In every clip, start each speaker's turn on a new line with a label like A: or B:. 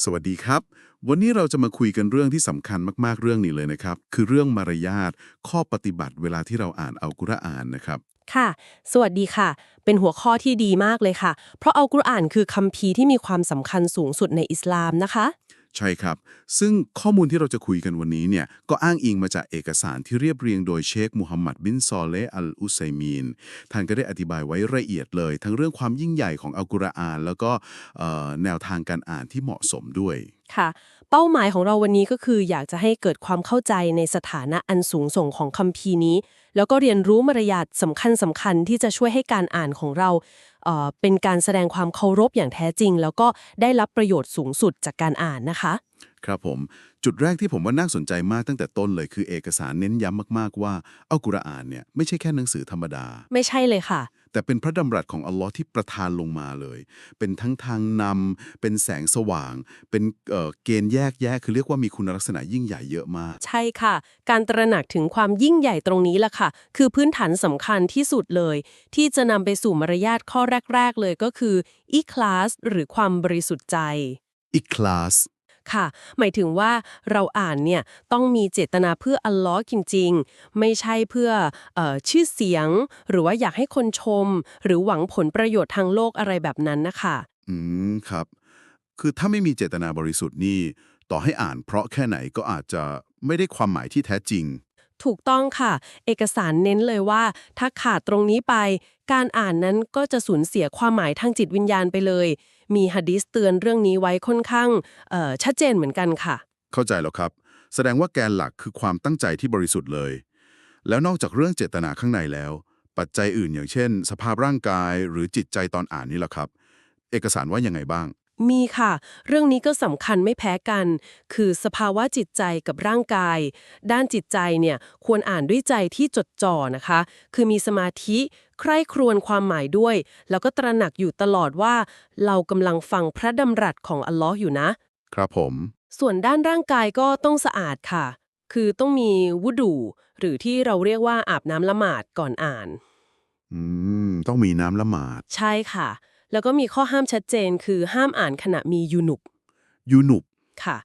A: สวัสดีครับ วันนี้เราจะมาคุยกันเรื่องที่สำคัญมากๆเรื่องนี้เลยนะครับ คือเรื่องมารยาทข้อปฏิบัติเวลาที่เราอ่านอัลกุรอานนะครับ
B: ค่ะ สวัสดีค่ะ เป็นหัวข้อที่ดีมากเลยค่ะ เพราะอัลกุรอานคือคัมภีร์ที่มีความสำคัญสูงสุดในอิสลามนะคะ
A: ใช่ครับ ซึ่งข้อมูลที่เราจะคุยกันวันนี้เนี่ยก็อ้างอิงมาจากเอกสารที่เรียบเรียงโดยเชคมูฮัมหมัดบินซอเลอัลอุไซมีน ท่านก็ได้อธิบายไว้ละเอียดเลย ทั้งเรื่องความยิ่งใหญ่ของอัลกุรอาน แล้วก็แนวทางการอ่านที่เหมาะสมด้วย
B: ค่ะ เป้าหมายของเราวันนี้ก็คืออยากจะให้เกิดความเข้าใจในสถานะอันสูงส่งของคัมภีร์นี้ แล้วก็เรียนรู้มารยาทสำคัญสำคัญที่จะช่วยให้การอ่านของเราเเป็นการแสดงความเคารพอย่างแท้จริง แล้วก็ได้รับประโยชน์สูงสุดจากการอ่านนะคะ
A: ครับผม จุดแรกที่ผมว่าน่าสนใจมากตั้งแต่ต้นเลยคือเอกสารเน้นย้ำมากๆว่าอัลกุรอานเนี่ยไม่ใช่แค่หนังสือธรรมดา
B: ไม่ใช่เลยค่ะ
A: แต่เป็นพระดำรัสของอัลลอฮ์ที่ประทานลงมาเลย เป็นทั้งทางนำเป็นแสงสว่าง เป็นเอ่อเกณฑ์แยกแยะคือเรียกว่ามีคุณลักษณะยิ่งใหญ่เยอะมาก
B: ใช่ค่ะ การตระหนักถึงความยิ่งใหญ่ตรงนี้แหละค่ะ คือพื้นฐานสำคัญที่สุดเลย ที่จะนำไปสู่มารยาทข้อแรก ๆ เลยก็คืออีคลาสหรือความบริสุทธิ์ใจ
A: อีกคลาส
B: ค่ะ หมายถึงว่าเราอ่านเนี่ยต้องมีเจตนาเพื่ออัลลอฮ์จริง ๆ ไม่ใช่เพื่อออชื่อเสียง หรือว่าอยากให้คนชม หรือหวังผลประโยชน์ทางโลกอะไรแบบนั้นนะคะ
A: อืมครับ คือถ้าไม่มีเจตนาบริสุทธิ์นี่ ต่อให้อ่านเพราะแค่ไหนก็อาจจะไม่ได้ความหมายที่แท้จริง
B: ถูกต้องค่ะ เอกสารเน้นเลยว่า ถ้าขาดตรงนี้ไป การอ่านนั้นก็จะสูญเสียความหมายทางจิตวิญญาณไปเลย มีหะดีษเตือนเรื่องนี้ไว้ค่อนข้างชัดเจนเหมือนกันค่ะ
A: เข้าใจแล้วครับ แสดงว่าแกนหลักคือความตั้งใจที่บริสุทธิ์เลย แล้วนอกจากเรื่องเจตนาข้างในแล้ว ปัจจัยอื่นอย่างเช่น สภาพร่างกายหรือจิตใจตอนอ่านนี่แหละครับ เอกสารว่ายังไงบ้าง
B: มีค่ะ เรื่องนี้ก็สำคัญไม่แพ้กัน คือสภาวะจิตใจกับร่างกาย ด้านจิตใจเนี่ยควรอ่านด้วยใจที่จดจ่อนะคะ คือมีสมาธิใคร่ครวญความหมายด้วย แล้วก็ตระหนักอยู่ตลอดว่า เรากำลังฟังพระดำรัสของอัลลอฮ์อยู่นะ
A: ครับผม
B: ส่วนด้านร่างกายก็ต้องสะอาดค่ะ คือต้องมีวุดูหรือที่เราเรียกว่าอาบน้ำละหมาดก่อนอ่าน
A: อืม ต้องมีน้ำละหมาด
B: ใช่ค่ะ แล้วก็มีข้อห้ามชัดเจนคือห้ามอ่านขณะมียูนุก
A: ยูนุบ
B: ค่ะ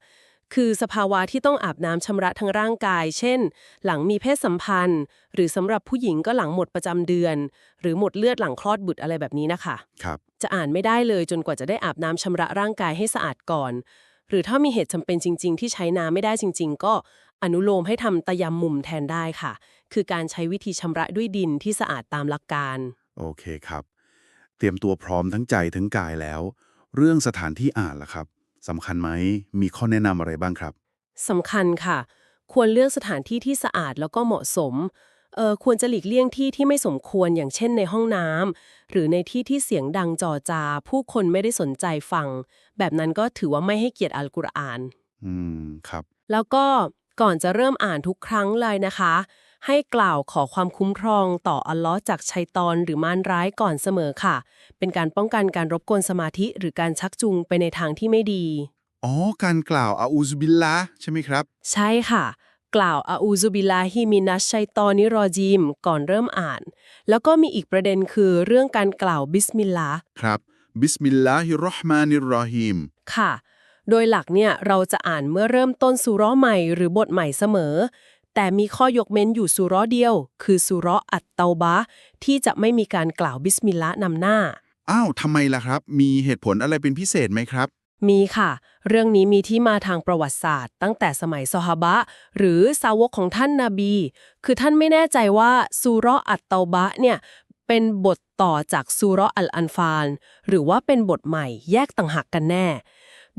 B: คือสภาวะที่ต้องอาบน้ำชำระทั้งร่างกาย เช่น หลังมีเพศสัมพันธ์ หรือสำหรับผู้หญิงก็หลังหมดประจำเดือน หรือหมดเลือดหลังคลอดบุตรอะไรแบบนี้นะคะ
A: ครับ
B: จะอ่านไม่ได้เลยจนกว่าจะได้อาบน้ำชำระร่างกายให้สะอาดก่อน หรือถ้ามีเหตุจำเป็นจริง ๆ ที่ใช้น้ำไม่ได้จริง ๆ ก็อนุโลมให้ทำตะยำมุมแทนได้ค่ะ คือการใช้วิธีชำระด้วยดินที่สะอาดตามหลักการ
A: โอเคครับ เตรียมตัวพร้อมทั้งใจทั้งกายแล้ว เรื่องสถานที่อ่านล่ะครับสำคัญไหมมีข้อแนะนำอะไรบ้างครับ
B: สำคัญค่ะ ควรเลือกสถานที่ที่สะอาดแล้วก็เหมาะสมเอ่อควรจะหลีกเลี่ยงที่ที่ไม่สมควรอย่างเช่นในห้องน้ำหรือในที่ที่เสียงดังจอจา ผู้คนไม่ได้สนใจฟัง แบบนั้นก็ถือว่าไม่ให้เกียรติอัลกุรอาน
A: อืม ครับ
B: แล้วก็ก่อนจะเริ่มอ่านทุกครั้งเลยนะคะ ให้กล่าวขอความคุ้มครองต่ออัลเลอฮ์จากชัยตอนหรือมารร้ายก่อนเสมอค่ะ เป็นการป้องกันการรบกวนสมาธิหรือการชักจูงไปในทางที่ไม่ดี
A: อ๋อ การกล่าวอาอูซบิลละใช่ไหมครับ
B: ใช่ค่ะ กล่าวอาอูซุบิลลาฮิมินัชชัยตอนิรอจีมก่อนเริ่มอ่าน แล้วก็มีอีกประเด็นคือเรื่องการกล่าวบิสมิลลาห์
A: ครับบิสมิลลาฮิรเราะห์มานิรเราะฮีม
B: ค่ะ โดยหลักเนี่ยเราจะอ่านเมื่อเริ่มต้นสุเราะห์ใหม่หรือบทใหม่เสมอ แต่มีข้อยกเว้นอยู่สุเราะห์เดียว คือสุเราะห์อัตเตาบะห์ที่จะไม่มีการกล่าวบิสมิลลาห์นำหน้า
A: อ้าวทำไมล่ะครับ มีเหตุผลอะไรเป็นพิเศษไหมครับ
B: มีค่ะ เรื่องนี้มีที่มาทางประวัติศาสตร์ ตั้งแต่สมัยซอฮาบะห์หรือสาวกของท่านนาบี คือท่านไม่แน่ใจว่าซูเราะห์อัตเตาบะห์เนี่ยเป็นบทต่อจากซูเราะห์อัลอันฟาลหรือว่าเป็นบทใหม่แยกต่างหากกันแน่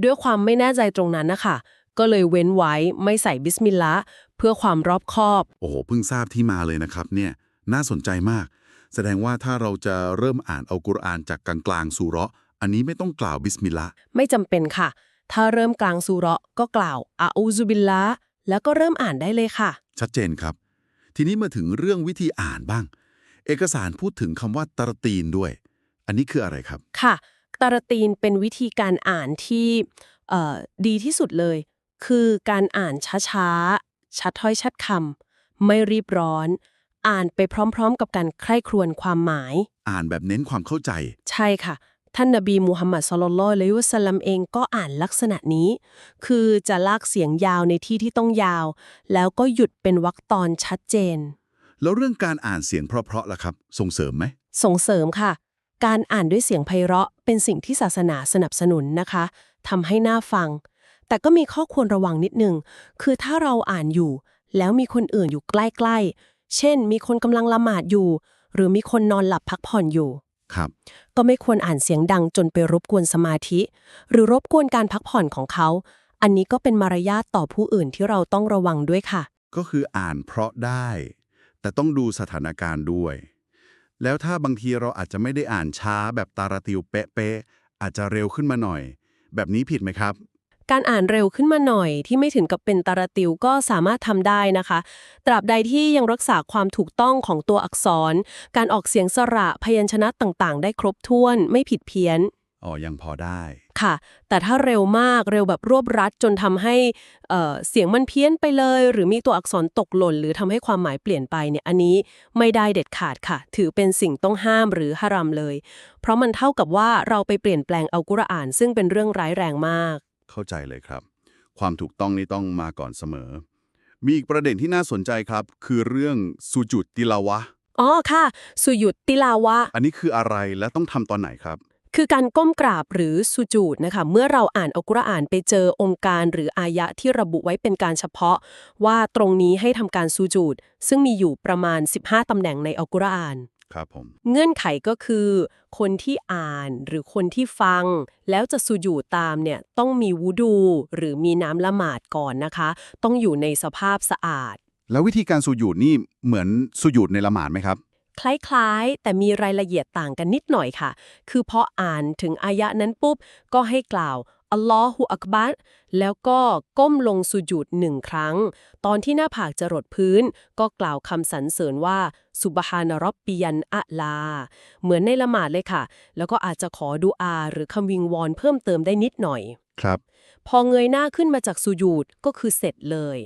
B: ด้วยความไม่แน่ใจตรงนั้นนะคะ ก็เลยเว้นไว้ไม่ใส่บิสมิลลาห์ เพื่อความรอบคอบ
A: โอ้โหเพิ่งทราบที่มาเลยนะครับเนี่ยน่าสนใจมาก แสดงว่าถ้าเราจะเริ่มอ่านอัลกุรอานจากกลางๆสู่เราะห์อันนี้ไม่ต้องกล่าวบิสมิลลาห์
B: ไม่จำเป็นค่ะ ถ้าเริ่มกลางซูเราะห์ก็กล่าวอาอูซุบิลลาห์แล้วก็เริ่มอ่านได้เลยค่ะ
A: ชัดเจนครับ ทีนี้มาถึงเรื่องวิธีอ่านบ้าง เอกสารพูดถึงคำว่าตรตีนด้วย อันนี้คืออะไรครับ
B: ค่ะ ตารตีนเป็นวิธีการอ่านที่เอ่อดีที่สุดเลย คือการอ่านช้าๆ ชัดถ้อยชัดคำไม่รีบร้อน อ่านไปพร้อมๆ กับการใคร่ครวญความหมาย
A: อ่านแบบเน้นความเข้าใจ
B: ใช่ค่ะ ท่านนบีมูฮัมมัดสลลัลลอฮุอะลัยฮิวะสัลลัมเองก็อ่านลักษณะนี้ คือจะลากเสียงยาวในที่ที่ต้องยาว แล้วก็หยุดเป็นวรรคตอนชัดเจน
A: แล้วเรื่องการอ่านเสียงเพราะๆล่ะครับ ส่งเสริมไหม
B: ส่งเสริมค่ะ การอ่านด้วยเสียงไพเราะเป็นสิ่งที่ศาสนาสนับสนุนนะคะทำให้น่าฟัง แต่ก็มีข้อควรระวังนิดนึง คือถ้าเราอ่านอยู่ แล้วมีคนอื่นอยู่ใกล้ๆ เช่น มีคนกำลังละหมาดอยู่ หรือมีคนนอนหลับพักผ่อนอยู่
A: ครับ
B: ก็ไม่ควรอ่านเสียงดังจนไปรบกวนสมาธิ หรือรบกวนการพักผ่อนของเขา อันนี้ก็เป็นมารยาทต่อผู้อื่นที่เราต้องระวังด้วยค่ะ
A: ก็คืออ่านเพราะได้ แต่ต้องดูสถานการณ์ด้วย แล้วถ้าบางทีเราอาจจะไม่ได้อ่านช้าแบบตาราติวเป๊ะๆอาจจะเร็วขึ้นมาหน่อย แบบนี้ผิดไหมครับ
B: การอ่านเร็วขึ้นมาหน่อยที่ไม่ถึงกับเป็นตาราติวก็สามารถทำได้นะคะ ตราบใดที่ยังรักษาความถูกต้องของตัวอักษร การออกเสียงสระพยัญชนะต่างๆ ได้ครบถ้วนไม่ผิดเพี้ยน
A: อ๋อยังพอได้
B: ค่ะ แต่ถ้าเร็วมากเร็วแบบรวบรัดจนทำให้เอ่อเสียงมันเพี้ยนไปเลย หรือมีตัวอักษรตกหล่น หรือทำให้ความหมายเปลี่ยนไปเนี่ยอันนี้ไม่ได้เด็ดขาดค่ะ ถือเป็นสิ่งต้องห้ามหรือฮารามเลย เพราะมันเท่ากับว่าเราไปเปลี่ยนแปลงอัลกุรอาน ซึ่งเป็นเรื่องร้ายแรงมาก
A: เข้าใจเลยครับ ความถูกต้องนี่ต้องมาก่อนเสมอ มีอีกประเด็นที่น่าสนใจครับ คือเรื่องสุจุดติลาวะ
B: อ๋อค่ะ สุยุดติลาวะ
A: อันนี้คืออะไรและต้องทำตอนไหนครับ
B: คือการก้มกราบหรือสุจูดนะคะ เมื่อเราอ่านอัลกุรอานไปเจอองค์การหรืออายะที่ระบุไว้เป็นการเฉพาะ ว่าตรงนี้ให้ทำการสุจูดซึ่งมีอยู่ประมาณ 15ตำแหน่งในอัลกุรอาน
A: ครับผม
B: เงื่อนไขก็คือ คนที่อ่านหรือคนที่ฟัง แล้วจะสุญูดตามเนี่ยต้องมีวูดู หรือมีน้ำละหมาดก่อนนะคะ ต้องอยู่ในสภาพสะอาด
A: แล้ววิธีการสุญูดนี่เหมือนสุญูดในละหมาดไหมครับ
B: คล้ายๆ แต่มีรายละเอียดต่างกันนิดหน่อยค่ะ คือพออ่านถึงอายะนั้นปุ๊บก็ให้กล่าว อัลลอฮฺอักบัรแล้วก็ก้มลงสุญูดหนึ่งครั้ง ตอนที่หน้าผากจะรดพื้น ก็กล่าวคำสรรเสริญว่าสุบฮานรับปียันอะลา เหมือนในละหมาดเลยค่ะ แล้วก็อาจจะขอดูอา หรือคำวิงวอนเพิ่มเติมได้นิดหน่อย
A: ครับ
B: พอเงยหน้าขึ้นมาจากสุญูดก็คือเสร็จเลย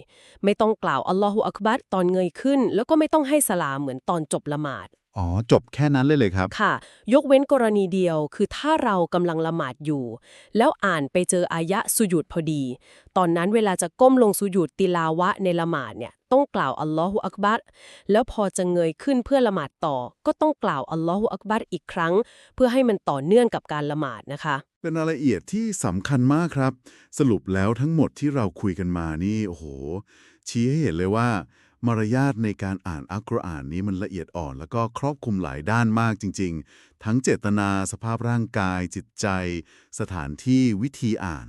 B: ไม่ต้องกล่าวอัลลอฮฺอักบัรตอนเงยขึ้น แล้วก็ไม่ต้องให้สลามเหมือนตอนจบละหมาด
A: อ๋อ จบแค่นั้นเลยเลยครับ
B: ค่ะ ยกเว้นกรณีเดียวคือถ้าเรากำลังละหมาดอยู่ แล้วอ่านไปเจออายะสุญูดพอดี ตอนนั้นเวลาจะก้มลงสุญูดติลาวะในละหมาดเนี่ยต้องกล่าวอัลลอฮฺอักบัรแล้วพอจะเงยขึ้นเพื่อละหมาดต่อ ก็ต้องกล่าวอัลลอฮฺอักบัรอีกครั้ง เพื่อให้มันต่อเนื่องกับการละหมาดนะคะ
A: เป็นรายละเอียดที่สำคัญมากครับ สรุปแล้วทั้งหมดที่เราคุยกันมานี่โอ้โหชี้ให้เห็นเลยว่า มารยาทในการอ่านอัลกุรอานนี้มันละเอียดอ่อน แล้วก็ครอบคลุมหลายด้านมากจริง ๆ ทั้งเจตนาสภาพร่างกาย จิตใจ สถานที่วิธีอ่าน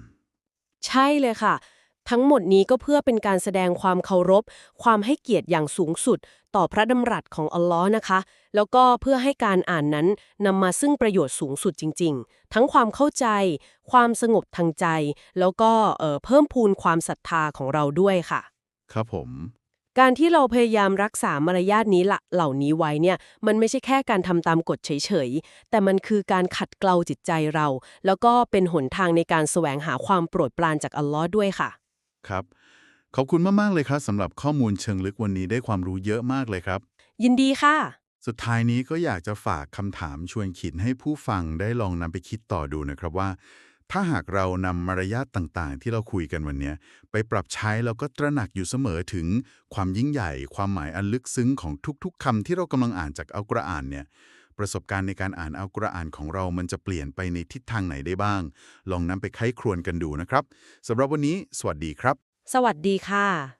B: ใช่เลยค่ะ ทั้งหมดนี้ก็เพื่อเป็นการแสดงความเคารพ ความให้เกียรติอย่างสูงสุด ต่อพระดำรัสของอัลลอฮ์นะคะ แล้วก็เพื่อให้การอ่านนั้นนำมาซึ่งประโยชน์สูงสุดจริง ๆ ทั้งความเข้าใจ ความสงบทางใจ แล้วก็เอ่อเพิ่มพูนความศรัทธาของเราด้วยค่ะ
A: ครับผม
B: การที่เราพยายามรักษามารยาทนี้ละเหล่านี้ไว้เนี่ย มันไม่ใช่แค่การทำตามกฎเฉยๆ แต่มันคือการขัดเกลาจิตใจเรา แล้วก็เป็นหนทางในการแสวงหาความโปรดปรานจากอัลลอฮ์ด้วยค่ะ
A: ครับ ขอบคุณมาก ๆ เลยครับสำหรับข้อมูลเชิงลึกวันนี้ได้ความรู้เยอะมากเลยครับ
B: ยินดีค่ะ
A: สุดท้ายนี้ก็อยากจะฝากคำถามชวนคิดให้ผู้ฟังได้ลองนำไปคิดต่อดูนะครับว่า ถ้าหากเรานำมารยาทต่างๆ ที่เราคุยกันวันนี้ไปปรับใช้แล้วก็ตระหนักอยู่เสมอถึงความยิ่งใหญ่ ความหมายอันลึกซึ้งของทุกๆคำที่เรากำลังอ่านจากอัลกุรอานเนี่ยประสบการณ์ในการอ่านอัลกุรอานของเรามันจะเปลี่ยนไปในทิศทางไหนได้บ้าง ลองนำไปไข้ครวนกันดูนะครับสำหรับวันนี้ สวัสดีครับ
B: สวัสดีค่ะ